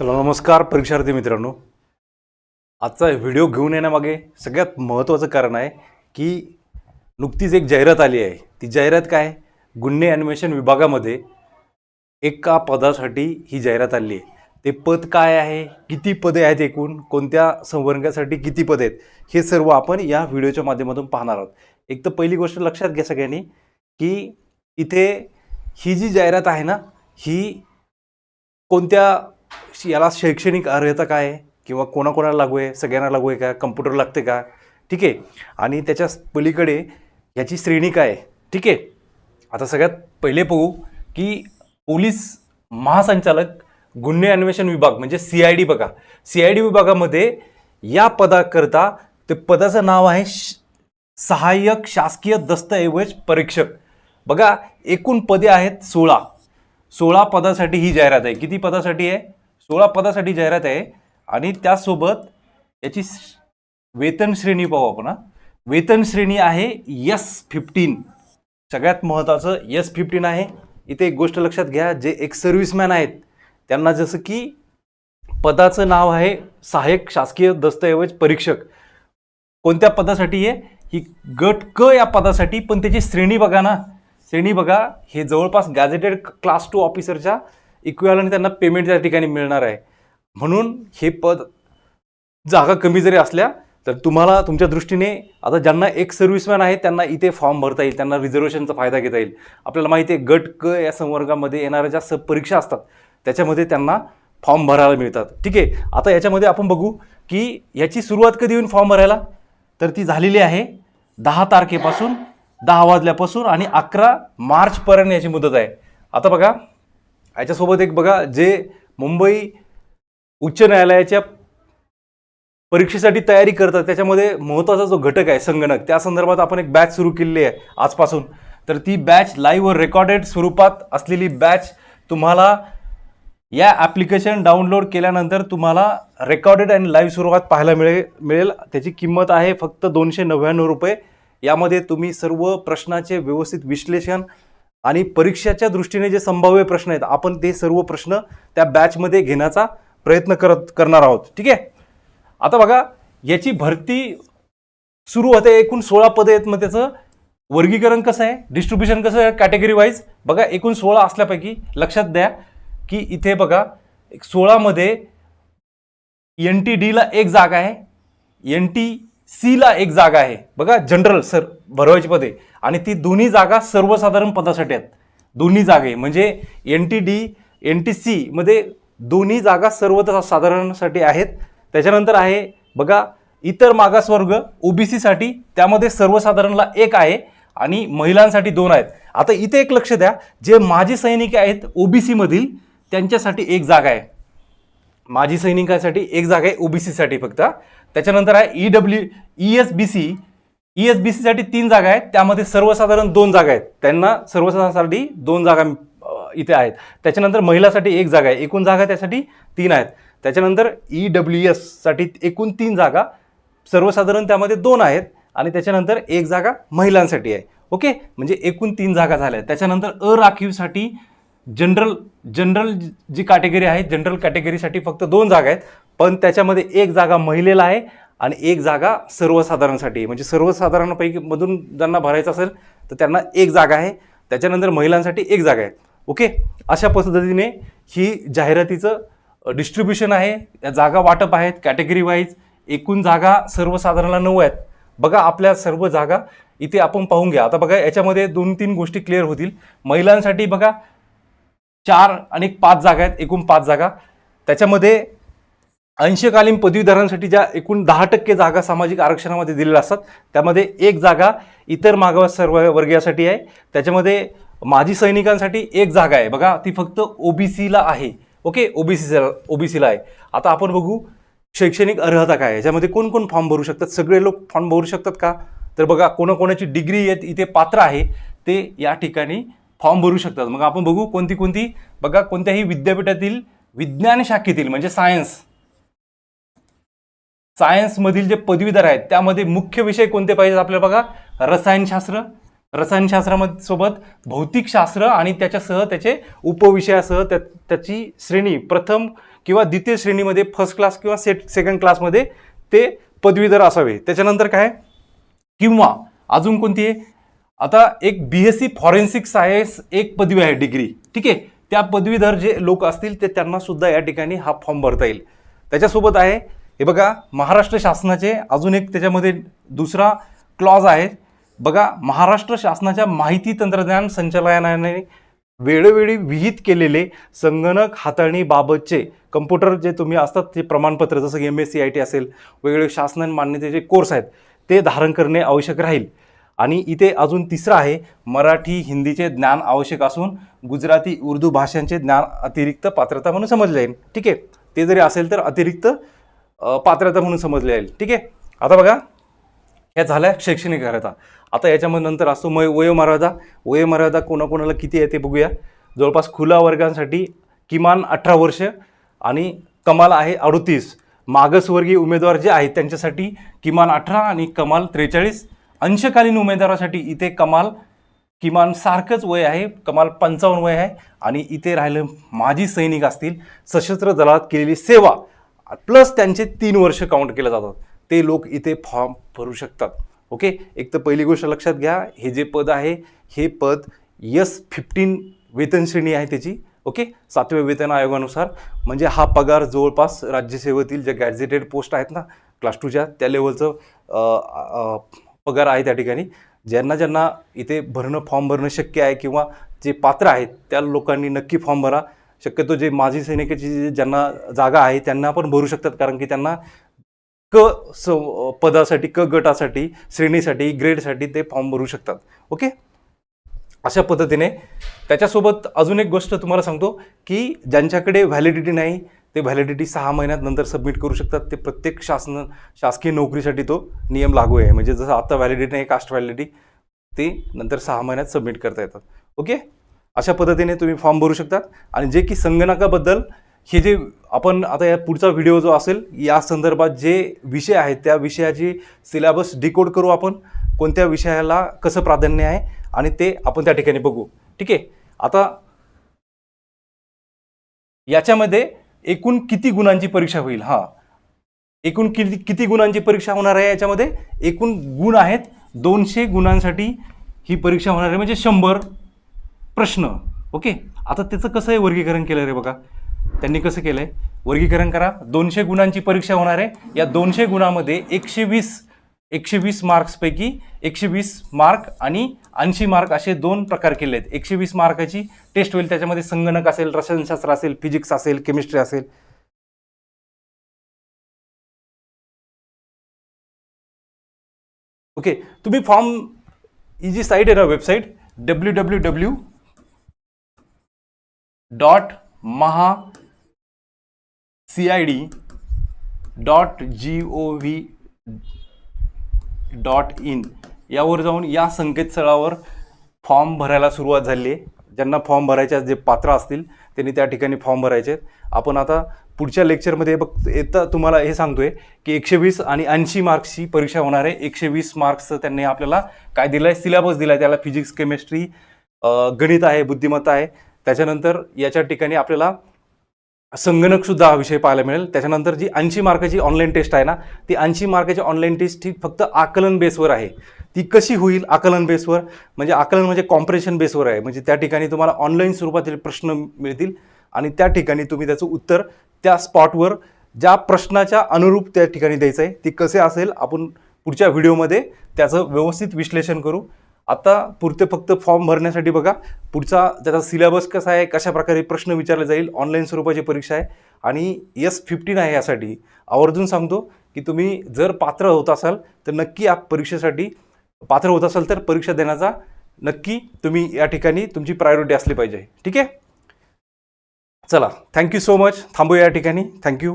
चला नमस्कार परीक्षार्थी मित्रांनो. आजचा व्हिडिओ घेऊन येण्यामागे सगळ्यात महत्त्वाचं कारण आहे की नुकतीच एक जाहिरात आली आहे. ती जाहिरात काय? गुन्हे ॲनिमेशन विभागामध्ये एका पदासाठी ही जाहिरात आली आहे. ते पद काय आहे? किती पदे आहेत एकूण? कोणत्या संवर्गासाठी किती पदे आहेत? हे सर्व आपण या व्हिडिओच्या माध्यमातून पाहणार आहोत. एक तर पहिली गोष्ट लक्षात घ्या सगळ्यांनी की इथे ही जी जाहिरात आहे ना ही कोणत्या याला शैक्षणिक अर्हता काय आहे? किंवा कोणाकोणाला लागू आहे? सगळ्यांना लागू आहे का? कम्प्युटर लागते का? ठीक आहे. आणि त्याच्या पलीकडे याची श्रेणी काय आहे? ठीक आहे. आता सगळ्यात पहिले पाहू की पोलीस महासंचालक गुन्हे अन्वेषण विभाग म्हणजे सी आय डी बघा. सी आय डी विभागामध्ये या पदाकरता ते पदाचं नाव आहे श- सहाय्यक शासकीय दस्तऐवज परीक्षक. बघा एकूण पदे आहेत सोळा. सोळा पदासाठी ही जाहिरात आहे. किती पदासाठी आहे? सोळा पदासाठी जाहिरात आहे. आणि त्यासोबत याची वेतन श्रेणी पाहू आपण वेतन श्रेणी आहे यस फिफ्टीन. सगळ्यात महत्त्वाचं यस फिफ्टीन आहे. इथे एक गोष्ट लक्षात घ्या जे एक सर्व्हिसमॅन आहेत त्यांना जसं की पदाचं नाव आहे सहाय्यक शासकीय दस्तऐवज परीक्षक. कोणत्या पदासाठी आहे? ही गट क या पदासाठी पण त्याची श्रेणी बघा ना. श्रेणी बघा हे जवळपास गॅझेटेड क्लास टू ऑफिसरच्या इक्वेलने त्यांना पेमेंट त्या ठिकाणी मिळणार आहे. म्हणून हे पद जागा कमी जरी असल्या तर तुम्हाला तुमच्या दृष्टीने आता ज्यांना एक सर्व्हिसमॅन आहे त्यांना इथे फॉर्म भरता येईल त्यांना रिझर्वेशनचा फायदा घेता येईल. आपल्याला माहिती आहे गट क या संवर्गामध्ये येणाऱ्या ज्या स परीक्षा असतात त्याच्यामध्ये त्यांना फॉर्म भरायला मिळतात. ठीक आहे? आता याच्यामध्ये आपण बघू की याची सुरुवात कधी येऊन फॉर्म भरायला? तर ती झालेली आहे दहा तारखेपासून दहा वाजल्यापासून आणि अकरा मार्चपर्यंत याची मुदत आहे. आता बघा. याच्यासोबत एक बघा जे मुंबई उच्च न्यायालयाच्या परीक्षेसाठी तयारी करतात त्याच्यामध्ये महत्त्वाचा जो घटक आहे संगणक त्या संदर्भात आपण एक बॅच सुरू केलेली आहे आजपासून. तर ती बॅच लाईव्ह व रेकॉर्डेड स्वरूपात असलेली बॅच तुम्हाला या ॲप्लिकेशन डाउनलोड केल्यानंतर तुम्हाला रेकॉर्डेड आणि लाईव्ह स्वरूपात पाहायला मिळेल मिळेल. त्याची किंमत आहे फक्त दोनशे नव्याण्णव रुपये. यामध्ये तुम्ही सर्व प्रश्नाचे व्यवस्थित विश्लेषण आणि परीक्षेच्या दृष्टीने जे संभाव्य प्रश्न आहेत आपण ते सर्व प्रश्न त्या बॅचमध्ये घेण्याचा प्रयत्न करत करणार आहोत. ठीक आहे? आता बघा याची भरती सुरू होते एकूण सोळा पदे आहेत मग त्याचं. वर्गीकरण कसं आहे? डिस्ट्रीब्युशन कसं आहे? कॅटेगरी वाईज बघा एकूण सोळा असल्यापैकी लक्षात द्या की इथे बघा सोळामध्ये एन टी डीला एक जागा आहे. एन टी सीला एक जागा आहे. बघा जनरल सर भरवायची पदे. आणि ती दोन्ही जागा सर्वसाधारण पदासाठी आहेत. दोन्ही जागे. म्हणजे N T D N T सीमध्ये दोन्ही जागा सर्वसाधारणसाठी आहेत. त्याच्यानंतर आहे बघा इतर मागासवर्ग ओबीसीसाठी त्यामध्ये सर्वसाधारणला एक आहे आणि महिलांसाठी दोन आहेत. आता इथे एक लक्ष द्या. जे माजी सैनिक आहेत ओबीसीमधील त्यांच्यासाठी एक जागा आहे. माजी सैनिकांसाठी एक जागा आहे ओबीसीसाठी फक्त. त्याच्यानंतर आहे E W E S B C E S B सीसाठी तीन जागा आहेत. त्यामध्ये सर्वसाधारण दोन जागा आहेत. त्यांना सर्वसाधारणसाठी दोन जागा इथे आहेत. त्याच्यानंतर महिलासाठी एक जागा आहे. एकूण जागा त्यासाठी तीन आहेत. त्याच्यानंतर ई डब्ल्यू एससाठी एकूण तीन जागा. सर्वसाधारण त्यामध्ये दोन आहेत. आणि त्याच्यानंतर एक जागा महिलांसाठी आहे. ओके? म्हणजे एकूण तीन जागा झाल्या. त्याच्यानंतर अराखीवसाठी जनरल जनरल जी कॅटेगरी आहे जनरल कॅटेगरीसाठी फक्त दोन जागा आहेत. पण त्याच्यामध्ये एक जागा महिलेला आहे आणि एक जागा सर्वसाधारणसाठी. म्हणजे सर्वसाधारणपैकी मधून ज्यांना भरायचं असेल तर त्यांना एक जागा आहे. त्याच्यानंतर महिलांसाठी एक जागा आहे. ओके? अशा पद्धतीने ही जाहिरातीचं डिस्ट्रीब्युशन आहे. या जागा वाटप आहेत कॅटेगरी वाईज एकूण जागा सर्वसाधारणला नऊ आहेत. बघा आपल्या सर्व जागा इथे आपण पाहून घ्या. आता बघा याच्यामध्ये दोन तीन गोष्टी क्लिअर होतील. महिलांसाठी बघा चार आणि पाच जागा आहेत. एकूण पाच जागा. त्याच्यामध्ये अंशकालीन पदवीधरांसाठी ज्या एकूण दहा टक्के जागा सामाजिक आरक्षणामध्ये दिलेल्या असतात त्यामध्ये एक जागा इतर मागास सर्व वर्गीयासाठी आहे. त्याच्यामध्ये माजी सैनिकांसाठी एक जागा आहे. बघा ती फक्त ओबीसीला आहे. ओके ओबीसीला ओबीसीला आहे. आता आपण बघू शैक्षणिक अर्हता काय आहे. याच्यामध्ये कोण कोण फॉर्म भरू शकतात? सगळे लोक फॉर्म भरू शकतात का? तर बघा कोणाकोणाची डिग्री येत इथे पात्र आहे ते या ठिकाणी फॉर्म भरू शकतात. मग आपण बघू कोणती कोणती बघा कोणत्याही विद्यापीठातील विज्ञान शाखेतील म्हणजे सायन्स सायन्समधील जे पदवीधर आहेत त्यामध्ये मुख्य विषय कोणते पाहिजेत आपल्याला बघा? रसायनशास्त्र. रसायनशास्त्रामध्ये सोबत भौतिकशास्त्र आणि त्याच्यासह त्याचे उपविषयासह त्या त्याची श्रेणी प्रथम किंवा द्वितीय श्रेणीमध्ये फर्स्ट क्लास किंवा सेट सेकंड क्लासमध्ये ते पदवीधर असावे. त्याच्यानंतर काय? किंवा अजून कोणती आहे? आता एक B S C forensic science एक पदवी आहे डिग्री ठीक आहे? त्या पदवीधर जे लोक असतील ते त्यांना सुद्धा या ठिकाणी हा फॉर्म भरता येईल. त्याच्यासोबत आहे हे बघा महाराष्ट्र शासनाचे अजून एक त्याच्यामध्ये दुसरा क्लॉज आहे. बघा महाराष्ट्र शासनाच्या माहिती तंत्रज्ञान संचालनाने वेळोवेळी विहित केलेले संगणक हाताळणीबाबतचे कम्प्युटर जे तुम्ही असतात ते प्रमाणपत्र जसं की M S C I T असेल वेगवेगळे शासन मान्यतेचे कोर्स आहेत ते धारण करणे आवश्यक राहील. आणि इथे अजून तिसरं आहे मराठी हिंदीचे ज्ञान आवश्यक असून गुजराती उर्दू भाषांचे ज्ञान अतिरिक्त पात्रता म्हणून समजले जाईल. ठीक आहे? ते जरी असेल तर अतिरिक्त पात्रता म्हणून समजले जाईल. ठीक आहे? आता बघा ह्या झाल्या शैक्षणिक अर्हता. आता याच्यामध्ये नंतर असतो मय वयोमर्यादा वयोमर्यादा कोणाकोणाला किती आहे ते बघूया. जवळपास खुला वर्गांसाठी किमान अठरा वर्ष आणि कमाल आहे अडतीस. मागासवर्गीय उमेदवार जे आहेत त्यांच्यासाठी किमान अठरा आणि कमाल त्रेचाळीस. अंशकालीन उमेदवारासाठी इथे कमाल किमान सारखंच वय आहे कमाल पंचावन्न वय आहे. आणि इथे राहिलं माजी सैनिक असतील सशस्त्र दलात केलेली सेवा. प्लस त्यांचे तीन वर्ष काउंट केले जातात. ते लोक इथे फॉर्म भरू शकतात. ओके एक तर पहिली गोष्ट लक्षात घ्या हे जे पद आहे हे पद यस फिफ्टीन वेतन श्रेणी आहे त्याची. ओके सातव्या वेतन आयोगानुसार. म्हणजे हा पगार जवळपास राज्यसेवेतील ज्या गॅजेटेड पोस्ट आहेत ना क्लास टूच्या त्या लेवलचं पगार आहे त्या ठिकाणी. ज्यांना ज्यांना इथे भरणं फॉर्म भरणं शक्य आहे किंवा जे पात्र आहेत त्या लोकांनी नक्की फॉर्म भरा. शक्यतो जे माजी सैनिकाची ज्यांना जागा आहे त्यांना पण भरू शकतात. कारण की त्यांना क स पदासाठी क गटासाठी श्रेणीसाठी ग्रेडसाठी ते फॉर्म भरू शकतात. ओके? अशा पद्धतीने त्याच्यासोबत अजून एक गोष्ट तुम्हाला सांगतो की ज्यांच्याकडे व्हॅलिडिटी नाही ते व्हॅलिडिटी सहा महिन्यात नंतर सबमिट करू शकतात. ते प्रत्येक शासन शासकीय नोकरीसाठी तो नियम लागू आहे. म्हणजे जसं आता व्हॅलिडिटी नाही कास्ट व्हॅलिडिटी ते नंतर सहा महिन्यात सबमिट करता येतात. ओके? अशा पद्धतीने तुम्ही फॉर्म भरू शकतात. आणि जे की संगणकाबद्दल हे जे आपण आता या पुढचा व्हिडिओ जो असेल या संदर्भात जे विषय आहेत त्या विषयाची सिलेबस डिकोड करू आपण. कोणत्या विषयाला कसं प्राधान्य आहे आणि ते आपण त्या ठिकाणी बघू. ठीक आहे? आता याच्यामध्ये एकूण किती गुणांची परीक्षा होईल? हा. एकूण किती किती गुणांची परीक्षा होणार आहे याच्यामध्ये? एकूण गुण आहेत दोनशे गुणांसाठी ही परीक्षा होणार आहे. म्हणजे शंभर. प्रश्न. ओके? आता त्याचं कसं आहे वर्गीकरण केलं रे बघा? त्यांनी कसं केलं आहे वर्गीकरण करा. दोनशे गुणांची परीक्षा होणार आहे. या दोनशे गुणामध्ये एकशे वीस एकशे वीस मार्क्सपैकी एकशे वीस मार्क आणि ऐंशी मार्क असे दोन प्रकार केले आहेत. एकशे वीस मार्काची टेस्ट होईल. त्याच्यामध्ये संगणक असेल रसायनशास्त्र असेल फिजिक्स असेल केमिस्ट्री असेल. ओके? तुम्ही फॉर्म ही जी साईट आहे ना website W W W dot Maha C I D dot G O V dot in. यावर जाऊन या संकेतस्थळावर फॉर्म भरायला सुरुवात झाली आहे. ज्यांना फॉर्म भरायचे जे पात्र असतील त्यांनी त्या ठिकाणी फॉर्म भरायचे आहेत. आपण आता पुढच्या लेक्चरमध्ये बघ येतं तुम्हाला हे सांगतोय की एकशे वीस आणि ऐंशी मार्क्सची परीक्षा होणार आहे. एकशे वीस मार्क्सचं त्यांनी आपल्याला काय दिलं आहे सिलेबस दिला आहे त्याला फिजिक्स केमिस्ट्री गणित आहे बुद्धिमत्ता आहे. त्याच्यानंतर याच्या ठिकाणी आपल्याला संगणकसुद्धा हा विषय पाहायला मिळेल. त्याच्यानंतर जी ऐंशी मार्काची ऑनलाईन टेस्ट आहे ना ती ऐंशी मार्काची ऑनलाईन टेस्ट ही फक्त आकलन बेसवर आहे. ती कशी होईल आकलन बेसवर म्हणजे आकलन म्हणजे कॉम्प्रेशन बेसवर आहे. म्हणजे त्या ठिकाणी तुम्हाला ऑनलाईन स्वरूपातील प्रश्न मिळतील आणि त्या ठिकाणी तुम्ही त्याचं उत्तर त्या स्पॉटवर ज्या प्रश्नाच्या अनुरूप त्या ठिकाणी द्यायचं आहे ती कसे असेल आपण पुढच्या व्हिडिओमध्ये त्याचं व्यवस्थित विश्लेषण करू. आता पुरते फक्त फॉर्म भरण्यासाठी बघा पुढचा त्याचा सिलेबस कसा आहे कशा प्रकारे प्रश्न विचारले जाईल ऑनलाईन स्वरूपाची परीक्षा आहे. आणि यस फिफ्टीन आहे यासाठी. आवर्जून सांगतो की तुम्ही जर पात्र होत असाल तर नक्की या परीक्षेसाठी पात्र होत असाल तर परीक्षा देण्याचा नक्की तुम्ही या ठिकाणी तुमची प्रायोरिटी असली पाहिजे. ठीक आहे? चला थँक्यू सो मच थांबूया या ठिकाणी. थँक्यू